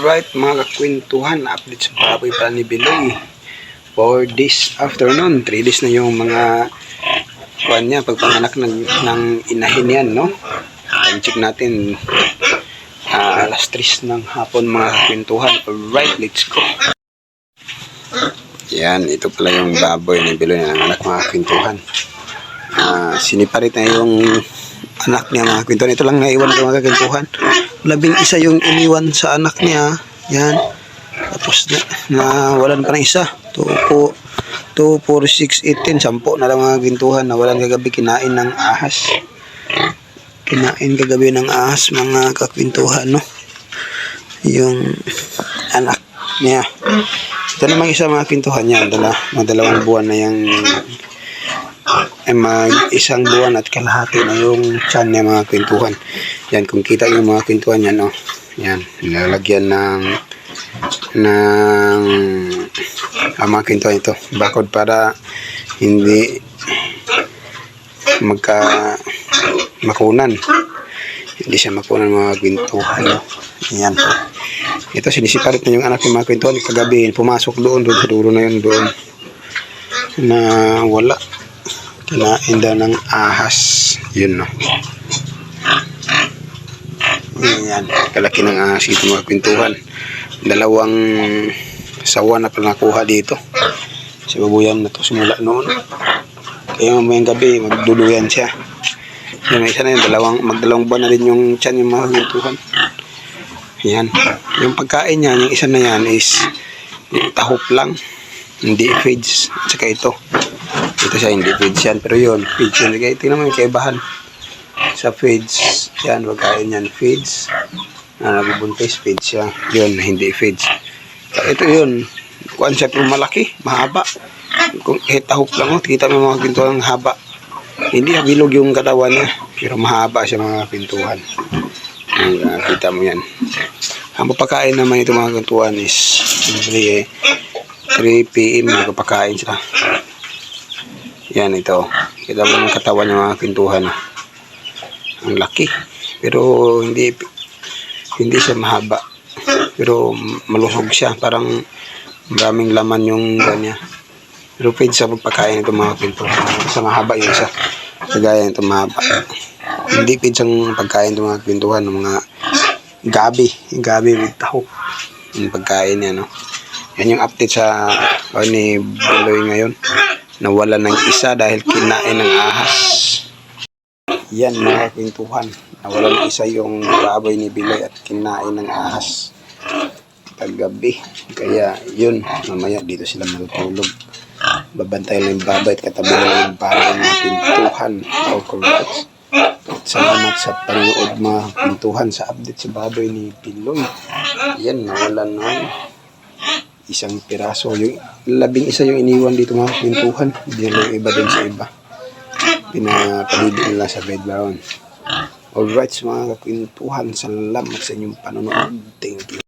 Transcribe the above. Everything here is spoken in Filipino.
Alright mga kakwentuhan, update sa baboy pala ni Biloy. For this afternoon, 3 days na yung mga kuan niya, pagpanganak ng, ng inahin yan, no? Time check natin, ah, alas 3 ng hapon mga kakwentuhan. Alright, let's go. Yan, ito pala yung baboy ni Biloy na anak mga kakwentuhan. Ah, siniparit na yung anak niya mga kwentuhan. Ito lang naiwan ko mga kwentuhan. Labing isa yung iniwan sa anak niya. Yan. Tapos na, nawalan pa ng isa. 2 po 2, 4, 6, 18, 10 na lang mga kwentuhan. Nawalan kagabi kinain ng ahas. Kinain kagabi ng ahas mga kakwentuhan, no? Yung anak niya. Ito namang isa mga kwentuhan niya. Dala, mga dalawang buwan na yung ay mag isang buwan at kalahati na yung tiyan niya mga kwentuhan. Yan, kung kita yung mga kwentuhan niya, no? Yan, nilalagyan ng ng ang mga kwentuhan ito. Bakod para hindi magka makunan. Hindi siya makunan mga kwentuhan, no? Yan. Ito, sinisiparit na yung anak ng mga kwentuhan. Kagabi, pumasok doon, doon sa dulo na yun, doon na wala kinain daw ng ahas. Yun no? Yan kalaki ng ahas ito mga kwentuhan dalawang sawa na pala nakuha dito. Si babuyan na to simula noon. Kaya mamayang gabi magduluyan siya. Yung isa na yun. Dalawang magdalawang buwan na rin yung tiyan yung mga kwentuhan yan yung pagkain niya yung isa na yan is tahop lang hindi feeds at saka ito ito siya hindi feeds yan. Pero yun feeds yan kaya tingnan mo yung kaibahan. Sa feeds yan pagkain yan. Feeds na nabubuntis feeds siya. Yun hindi feeds ito yun. Kuan siya pero malaki mahaba. Kung kahit tahop lang oh, kita mo mga pintuan ng haba. Hindi na bilog yung katawan niya pero mahaba siya mga pintuan. Ayan, ah, kita mo yan. Ang papakain naman ito mga pintuan is usually eh 3 p.m. nagpapakain sila. Yan ito. Kita mo yung katawan ng mga pintuhan. Ang laki. Pero hindi hindi siya mahaba. Pero malusog siya. Parang maraming laman yung ganya. Pero pwede sa pagpakain ito mga pintuhan. Sa mahaba yung isa. Kagaya nito mahaba. Hindi pwede sa pagkain ito mga pintuhan ng mga gabi. Gabi with taho. Yung pagkain niya, no? Yan yung update sa uh, ni Buloy ngayon. Nawala ng isa dahil kinain ng ahas. Yan mga kwentuhan. Nawala ng isa yung baboy ni Biloy at kinain ng ahas. Kagabi. Kaya yun, mamaya dito sila matutulog. Babantay lang yung baboy at katabi lang yung baboy ng pintuhan. All congrats. At salamat sa panood mga pintuhan sa update sa baboy ni Biloy. Yan, nawala na isang piraso. Yung labing isa yung iniwan dito mga pintuhan. Na yung iba din sa iba. Pinapalibig nila sa bed baron. Alright mga kakwentuhan, salamat sa inyong panonood. Thank